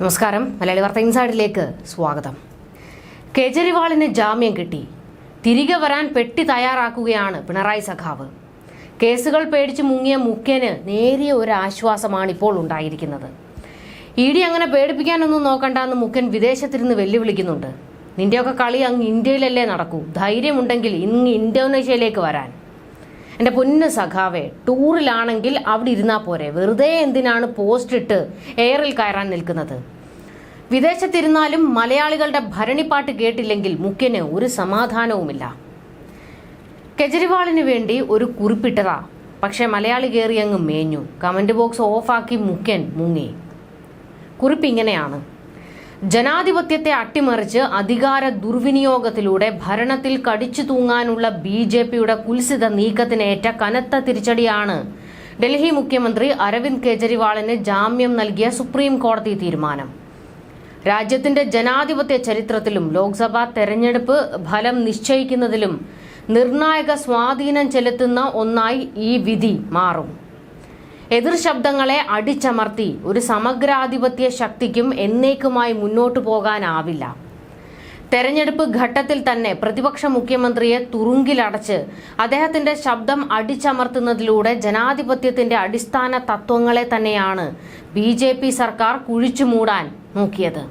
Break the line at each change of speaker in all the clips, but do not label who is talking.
നമസ്കാരം. മലയാളി വാർത്ത ഇൻസൈഡിലേക്ക് സ്വാഗതം. കേജ്രിവാളിന് ജാമ്യം കിട്ടി. തിരികെ വരാൻ പെട്ടി തയ്യാറാക്കുകയാണ് പിണറായി സഖാവ്. കേസുകൾ പേടിച്ച് മുങ്ങിയ മുഖ്യന് നേരിയ ഒരു ആശ്വാസമാണ് ഇപ്പോൾ ഉണ്ടായിരിക്കുന്നത്. ഇ ഡി അങ്ങനെ പേടിപ്പിക്കാനൊന്നും നോക്കണ്ടെന്ന് മുഖ്യൻ വിദേശത്തിരുന്ന് വെല്ലുവിളിക്കുന്നുണ്ട്. നിന്റെയൊക്കെ കളി അങ്ങ് ഇന്ത്യയിലല്ലേ നടക്കൂ. ധൈര്യമുണ്ടെങ്കിൽ ഇങ്ങ് ഇന്തോനേഷ്യയിലേക്ക് വരാൻ. എന്റെ പൊന്ന് സഖാവേ ടൂറിലാണെങ്കിൽ അവിടെ ഇരുന്നാൽ പോരെ. വെറുതെ എന്തിനാണ് പോസ്റ്റ് ഇട്ട് എയറിൽ കയറാൻ നിൽക്കുന്നത്? വിദേശത്തിരുന്നാലും മലയാളികളുടെ ഭരണിപ്പാട്ട് കേട്ടില്ലെങ്കിൽ മുഖ്യന് ഒരു സമാധാനവുമില്ല. കെജ്രിവാളിന് വേണ്ടി ഒരു കുറിപ്പിട്ടതാ. പക്ഷേ മലയാളി കയറി അങ്ങ് മേഞ്ഞു. കമന്റ് ബോക്സ് ഓഫാക്കി മുഖ്യൻ മുങ്ങി. കുറിപ്പ് ഇങ്ങനെയാണ്. ജനാധിപത്യത്തെ അട്ടിമറിച്ച് അധികാര ദുർവിനിയോഗത്തിലൂടെ ഭരണത്തിൽ കടിച്ചു തൂങ്ങാനുള്ള ബി ജെ പിയുടെ കുൽസിത നീക്കത്തിനേറ്റ കനത്ത തിരിച്ചടിയാണ്. ഡൽഹി മുഖ്യമന്ത്രി അരവിന്ദ് കെജ്രിവാളിന് ജാമ്യം നൽകിയ സുപ്രീം കോടതി തീരുമാനം. രാജ്യത്തിന്റെ ജനാധിപത്യ ചരിത്രത്തിലും ലോക്സഭാ തെരഞ്ഞെടുപ്പ് ഫലം നിശ്ചയിക്കുന്നതിലും നിർണായക സ്വാധീനം ചെലുത്തുന്ന ഒന്നായി ഈ വിധി മാറും. എതിർ ശബ്ദങ്ങളെ അടിച്ചമർത്തി ഒരു സമഗ്രാധിപത്യ ശക്തിക്കും എന്നേക്കുമായി മുന്നോട്ടു പോകാനാവില്ല. തെരഞ്ഞെടുപ്പ് ഘട്ടത്തിൽ തന്നെ പ്രതിപക്ഷ മുഖ്യമന്ത്രിയെ തുറുങ്കിലടച്ച് അദ്ദേഹത്തിന്റെ ശബ്ദം അടിച്ചമർത്തുന്നതിലൂടെ ജനാധിപത്യത്തിന്റെ അടിസ്ഥാന തത്വങ്ങളെ തന്നെയാണ് ബി ജെ പി സർക്കാർ കുഴിച്ചു മൂടാൻ നോക്കിയത്.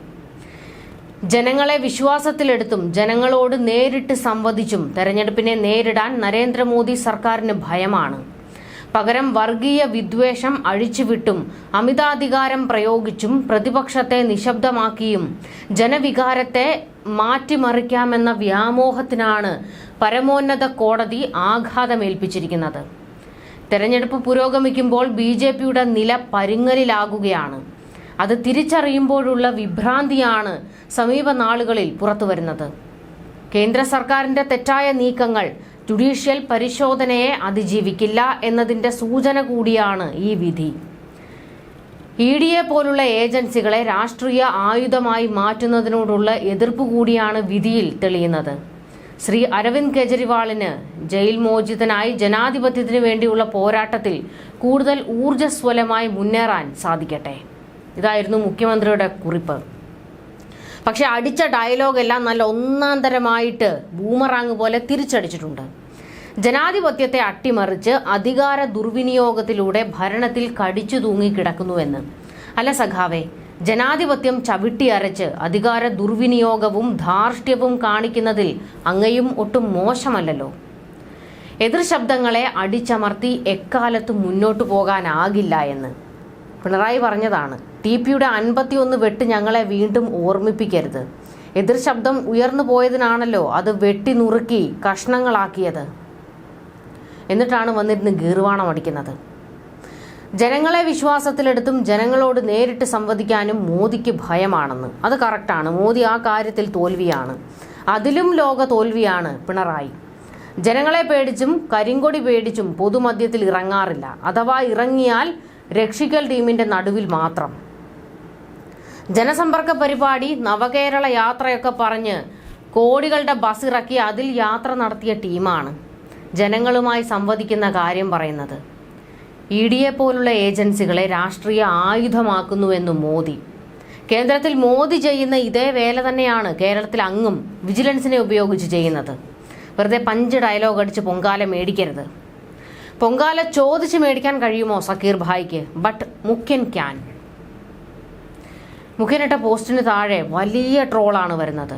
ജനങ്ങളെ വിശ്വാസത്തിലെടുത്തും ജനങ്ങളോട് നേരിട്ട് സംവദിച്ചും തെരഞ്ഞെടുപ്പിനെ നേരിടാൻ നരേന്ദ്രമോദി സർക്കാരിന് ഭയമാണ്. പകരം വർഗീയ വിദ്വേഷം അഴിച്ചുവിട്ടും അമിതാധികാരം പ്രയോഗിച്ചും പ്രതിപക്ഷത്തെ നിശബ്ദമാക്കിയും ജനവികാരത്തെ മാറ്റിമറിക്കാമെന്ന വ്യാമോഹത്തിനാണ് പരമോന്നത കോടതി ആഘാതമേൽപ്പിച്ചിരിക്കുന്നത്. തെരഞ്ഞെടുപ്പ് പുരോഗമിക്കുമ്പോൾ ബി ജെ പിയുടെ നില പരുങ്ങലിലാകുകയാണ്. അത് തിരിച്ചറിയുമ്പോഴുള്ള വിഭ്രാന്തിയാണ് സമീപ നാളുകളിൽ പുറത്തുവരുന്നത്. കേന്ദ്ര സർക്കാരിന്റെ തെറ്റായ നീക്കങ്ങൾ ജുഡീഷ്യൽ പരിശോധനയെ അതിജീവിക്കില്ല എന്നതിന്റെ സൂചന കൂടിയാണ് ഈ വിധി. ഇ ഡി എ പോലുള്ള ഏജൻസികളെ രാഷ്ട്രീയ ആയുധമായി മാറ്റുന്നതിനോടുള്ള എതിർപ്പ് കൂടിയാണ് വിധിയിൽ തെളിയുന്നത്. ശ്രീ അരവിന്ദ് കെജ്രിവാളിന് ജയിൽ മോചിതനായി ജനാധിപത്യത്തിനു വേണ്ടിയുള്ള പോരാട്ടത്തിൽ കൂടുതൽ ഊർജസ്വലമായി മുന്നേറാൻ സാധിക്കട്ടെ. ഇതായിരുന്നു മുഖ്യമന്ത്രിയുടെ കുറിപ്പ്. പക്ഷെ അടിച്ച ഡയലോഗ് എല്ലാം നല്ല ഒന്നാം തരമായിട്ട് ബൂമറാങ് പോലെ തിരിച്ചടിച്ചിട്ടുണ്ട്. ജനാധിപത്യത്തെ അട്ടിമറിച്ച് അധികാര ദുർവിനിയോഗത്തിലൂടെ ഭരണത്തിൽ കടിച്ചു തൂങ്ങി കിടക്കുന്നുവെന്ന്. അല്ല സഖാവേ ജനാധിപത്യം ചവിട്ടിയരച്ച് അധികാര ദുർവിനിയോഗവും ധാർഷ്ട്യവും കാണിക്കുന്നതിൽ അങ്ങയും ഒട്ടും മോശമല്ലല്ലോ. എതിർ ശബ്ദങ്ങളെ അടിച്ചമർത്തി എക്കാലത്തും മുന്നോട്ടു പോകാനാകില്ല എന്ന്. പിണറായി പറഞ്ഞതാണ്. ടി പിയുടെ അൻപത്തിയൊന്ന് വെട്ട് ഞങ്ങളെ വീണ്ടും ഓർമ്മിപ്പിക്കരുത്. എതിർ ശബ്ദം ഉയർന്നു പോയതിനാണല്ലോ അത് വെട്ടി നുറുക്കി കഷ്ണങ്ങളാക്കിയത്. എന്നിട്ടാണ് വന്നിരുന്ന് ഗീർവാണം അടിക്കുന്നത്. ജനങ്ങളെ വിശ്വാസത്തിലെടുത്തും ജനങ്ങളോട് നേരിട്ട് സംവദിക്കാനും മോദിക്ക് ഭയമാണെന്ന്. അത് കറക്റ്റാണ്. മോദി ആ കാര്യത്തിൽ തോൽവിയാണ്. അതിലും ലോക തോൽവിയാണ് പിണറായി. ജനങ്ങളെ പേടിച്ചും കരിങ്കൊടി പേടിച്ചും പൊതുമധ്യത്തിൽ ഇറങ്ങാറില്ല. അഥവാ ഇറങ്ങിയാൽ രക്ഷിക്കൽ ടീമിന്റെ നടുവിൽ മാത്രം. ജനസമ്പർക്ക പരിപാടി നവകേരള യാത്രയൊക്കെ പറഞ്ഞ് കോടികളുടെ ബസ് ഇറക്കി അതിൽ യാത്ര നടത്തിയ ടീമാണ്. ജനങ്ങളുമായി സംവദിക്കുന്ന കാര്യം പറയുന്നത്. ഇ ഡി എ പോലുള്ള ഏജൻസികളെ രാഷ്ട്രീയ ആയുധമാക്കുന്നുവെന്ന് മോദി. കേന്ദ്രത്തിൽ മോദി ചെയ്യുന്ന ഇതേ വേല തന്നെയാണ് കേരളത്തിൽ അങ്ങും വിജിലൻസിനെ ഉപയോഗിച്ച് ചെയ്യുന്നത്. വെറുതെ പഞ്ച് ഡയലോഗ് അടിച്ച് പൊങ്കാല മേടിക്കരുത്. പൊങ്കാല ചോദിച്ച് മേടിക്കാൻ കഴിയുമോ സക്കീർ ഭായിക്ക്? ബട്ട് മുഖ്യൻ ക്യാൻ. മുഖ്യനിട്ട പോസ്റ്റിന് താഴെ വലിയ ട്രോളാണ് വരുന്നത്.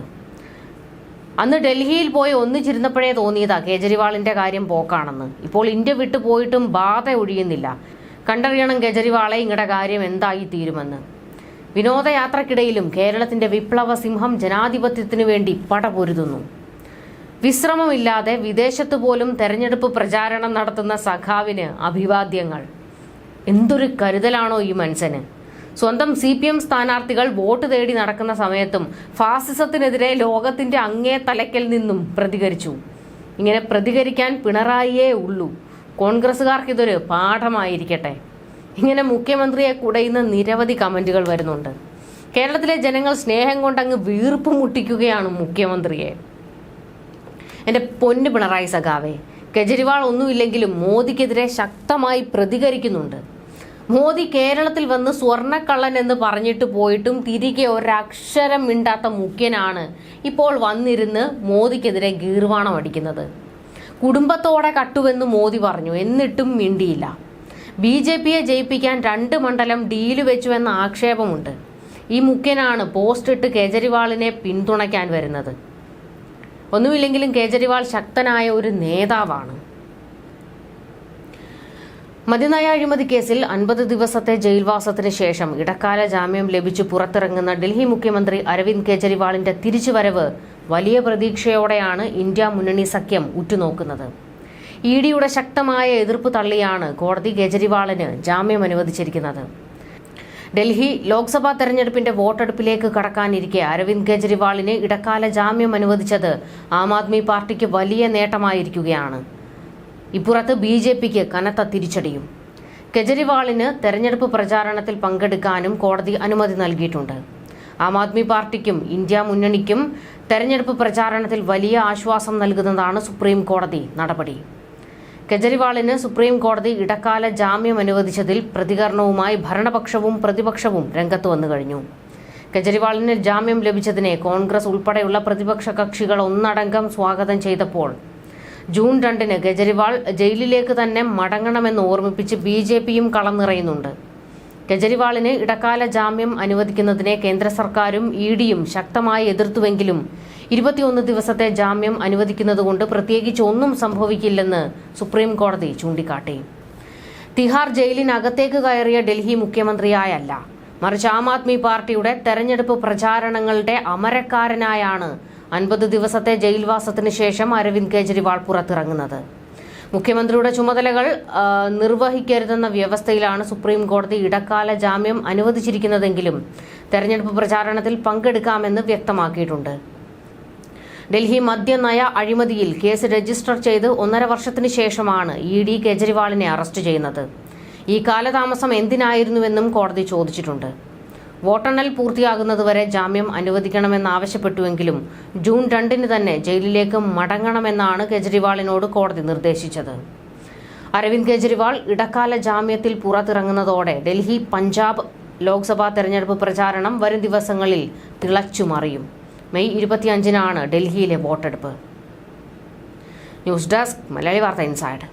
അന്ന് ഡൽഹിയിൽ പോയി ഒന്നിച്ചിരുന്നപ്പോഴേ തോന്നിയതാ കേജ്രിവാളിന്റെ കാര്യം പോക്കാണെന്ന്. ഇപ്പോൾ ഇന്ത്യ വിട്ടു പോയിട്ടും ബാധ ഒഴിയുന്നില്ല. കണ്ടറിയണം കേജ്രിവാളെ ഇങ്ങടെ കാര്യം എന്തായി തീരുമെന്ന്. വിനോദയാത്രക്കിടയിലും കേരളത്തിന്റെ വിപ്ലവ സിംഹം ജനാധിപത്യത്തിനു വേണ്ടി പടപൊരുതുന്നു വിശ്രമമില്ലാതെ വിദേശത്ത് പോലും തെരഞ്ഞെടുപ്പ് പ്രചാരണം നടത്തുന്ന സഖാവിന് അഭിവാദ്യങ്ങൾ. എന്തൊരു കരുതലാണോ ഈ മനുഷ്യന്? സ്വന്തം സി പി എം സ്ഥാനാർത്ഥികൾ വോട്ട് തേടി നടക്കുന്ന സമയത്തും ഫാസിസത്തിനെതിരെ ലോകത്തിന്റെ അങ്ങേ തലയ്ക്കൽ നിന്നും പ്രതികരിച്ചു. ഇങ്ങനെ പ്രതികരിക്കാൻ പിണറായിയേ ഉള്ളൂ. കോൺഗ്രസ്സുകാർക്ക് ഇതൊരു പാഠമായിരിക്കട്ടെ. ഇങ്ങനെ മുഖ്യമന്ത്രിയെ കുടയുന്ന നിരവധി കമന്റുകൾ വരുന്നുണ്ട്. കേരളത്തിലെ ജനങ്ങൾ സ്നേഹം കൊണ്ടങ്ങ് വീർപ്പ് മുട്ടിക്കുകയാണ് മുഖ്യമന്ത്രിയെ. എന്റെ പൊന്ന് പിണറായി സഖാവേ കെജ്രിവാൾ ഒന്നുമില്ലെങ്കിലും മോദിക്കെതിരെ ശക്തമായി പ്രതികരിക്കുന്നുണ്ട്. മോദി കേരളത്തിൽ വന്ന് സ്വർണക്കള്ളൻ എന്ന് പറഞ്ഞിട്ട് പോയിട്ടും തിരികെ ഒരക്ഷരം മിണ്ടാത്ത മുഖ്യനാണ് ഇപ്പോൾ വന്നിരുന്ന് മോദിക്കെതിരെ ഗീർവാണം അടിക്കുന്നത്. കുടുംബത്തോടെ കട്ടുവെന്ന് മോദി പറഞ്ഞു. എന്നിട്ടും മിണ്ടിയില്ല. ബി ജെ പിയെ ജയിപ്പിക്കാൻ രണ്ട് മണ്ഡലം ഡീൽ വെച്ചുവെന്ന ആക്ഷേപമുണ്ട്. ഈ മുഖ്യനാണ് പോസ്റ്റ് ഇട്ട് കേജരിവാളിനെ പിന്തുണയ്ക്കാൻ വരുന്നത്. ഒന്നുമില്ലെങ്കിലും കേജരിവാൾ ശക്തനായ ഒരു നേതാവാണ്. മദ്യനയ അഴിമതി കേസിൽ അൻപത് ദിവസത്തെ ജയിൽവാസത്തിന് ശേഷം ഇടക്കാല ജാമ്യം ലഭിച്ചു പുറത്തിറങ്ങുന്ന ഡൽഹി മുഖ്യമന്ത്രി അരവിന്ദ് കെജ്രിവാളിന്റെ തിരിച്ചുവരവ് വലിയ പ്രതീക്ഷയോടെയാണ് ഇന്ത്യ മുന്നണി സഖ്യം ഉറ്റുനോക്കുന്നത്. ഇ ഡിയുടെ ശക്തമായ എതിർപ്പ് തള്ളിയാണ് കോടതി കെജ്രിവാളിന് ജാമ്യം അനുവദിച്ചിരിക്കുന്നത്. ഡൽഹി ലോക്സഭാ തെരഞ്ഞെടുപ്പിന്റെ വോട്ടെടുപ്പിലേക്ക് കടക്കാനിരിക്കെ അരവിന്ദ് കെജ്രിവാളിന് ഇടക്കാല ജാമ്യം അനുവദിച്ചത് ആം ആദ്മി പാർട്ടിക്ക് വലിയ നേട്ടമായിരിക്കുകയാണ്. ഇപ്പുറത്ത് ബി ജെ പിക്ക് കനത്ത തിരിച്ചടിയും. കെജ്രിവാളിന് തെരഞ്ഞെടുപ്പ് പ്രചാരണത്തിൽ പങ്കെടുക്കാനും കോടതി അനുമതി നൽകിയിട്ടുണ്ട്. ആം ആദ്മി പാർട്ടിക്കും ഇന്ത്യ മുന്നണിക്കും തെരഞ്ഞെടുപ്പ് പ്രചാരണത്തിൽ വലിയ ആശ്വാസം നൽകുന്നതാണ് സുപ്രീം കോടതി നടപടി. കെജ്രിവാളിന് സുപ്രീം കോടതി ഇടക്കാല ജാമ്യം അനുവദിച്ചതിൽ പ്രതികരണവുമായി ഭരണപക്ഷവും പ്രതിപക്ഷവും രംഗത്ത് വന്നു കഴിഞ്ഞു. കെജ്രിവാളിന് ജാമ്യം ലഭിച്ചതിനെ കോൺഗ്രസ് ഉൾപ്പെടെയുള്ള പ്രതിപക്ഷ കക്ഷികൾ ഒന്നടങ്കം സ്വാഗതം ചെയ്തപ്പോൾ ജൂൺ രണ്ടിന് കെജ്രിവാൾ ജയിലിലേക്ക് തന്നെ മടങ്ങണമെന്ന് ഓർമ്മിപ്പിച്ച് ബി ജെ പിയും കളം നിറയുന്നുണ്ട് കെജ്രിവാളിന് ഇടക്കാല ജാമ്യം അനുവദിക്കുന്നതിനെ കേന്ദ്ര സർക്കാരും ഇ ഡിയും ശക്തമായി എതിർത്തുവെങ്കിലും ഇരുപത്തിയൊന്ന് ദിവസത്തെ ജാമ്യം അനുവദിക്കുന്നതുകൊണ്ട് പ്രത്യേകിച്ച് ഒന്നും സംഭവിക്കില്ലെന്ന് സുപ്രീം കോടതി ചൂണ്ടിക്കാട്ടി. തിഹാർ ജയിലിനകത്തേക്ക് കയറിയ ഡൽഹി മുഖ്യമന്ത്രിയായല്ല. മറിച്ച് ആം ആദ്മി പാർട്ടിയുടെ തെരഞ്ഞെടുപ്പ് പ്രചാരണങ്ങളുടെ അമരക്കാരനായാണ് അൻപത് ദിവസത്തെ ജയിൽവാസത്തിന് ശേഷം അരവിന്ദ് കെജ്രിവാൾ പുറത്തിറങ്ങുന്നത്. മുഖ്യമന്ത്രിയുടെ ചുമതലകൾ നിർവഹിക്കരുതെന്ന വ്യവസ്ഥയിലാണ് സുപ്രീം കോടതി ഇടക്കാല ജാമ്യം അനുവദിച്ചിരിക്കുന്നതെങ്കിലും തെരഞ്ഞെടുപ്പ് പ്രചാരണത്തിൽ പങ്കെടുക്കാമെന്ന് വ്യക്തമാക്കിയിട്ടുണ്ട്. ഡൽഹി മദ്യനയ അഴിമതിയിൽ കേസ് രജിസ്റ്റർ ചെയ്ത് ഒന്നര വർഷത്തിന് ശേഷമാണ് ഇ ഡി കെജ്രിവാളിനെ അറസ്റ്റ് ചെയ്യുന്നത്. ഈ കാലതാമസം എന്തിനായിരുന്നുവെന്നും കോടതി ചോദിച്ചിട്ടുണ്ട്. വോട്ടെണ്ണൽ പൂർത്തിയാകുന്നതുവരെ ജാമ്യം അനുവദിക്കണമെന്നാവശ്യപ്പെട്ടുവെങ്കിലും ജൂൺ രണ്ടിന് തന്നെ ജയിലിലേക്ക് മടങ്ങണമെന്നാണ് കെജ്രിവാളിനോട് കോടതി നിർദ്ദേശിച്ചത്. അരവിന്ദ് കെജ്രിവാൾ ഇടക്കാല ജാമ്യത്തിൽ പുറത്തിറങ്ങുന്നതോടെ ഡൽഹി പഞ്ചാബ് ലോക്സഭാ തെരഞ്ഞെടുപ്പ് പ്രചാരണം വരും ദിവസങ്ങളിൽ തിളച്ചുമറിയും മെയ് ഇരുപത്തിയഞ്ചിനാണ് ഡൽഹിയിലെ വോട്ടെടുപ്പ്. ന്യൂസ് ഡെസ്ക് മലയാളി വാർത്ത ഇൻസൈഡ്.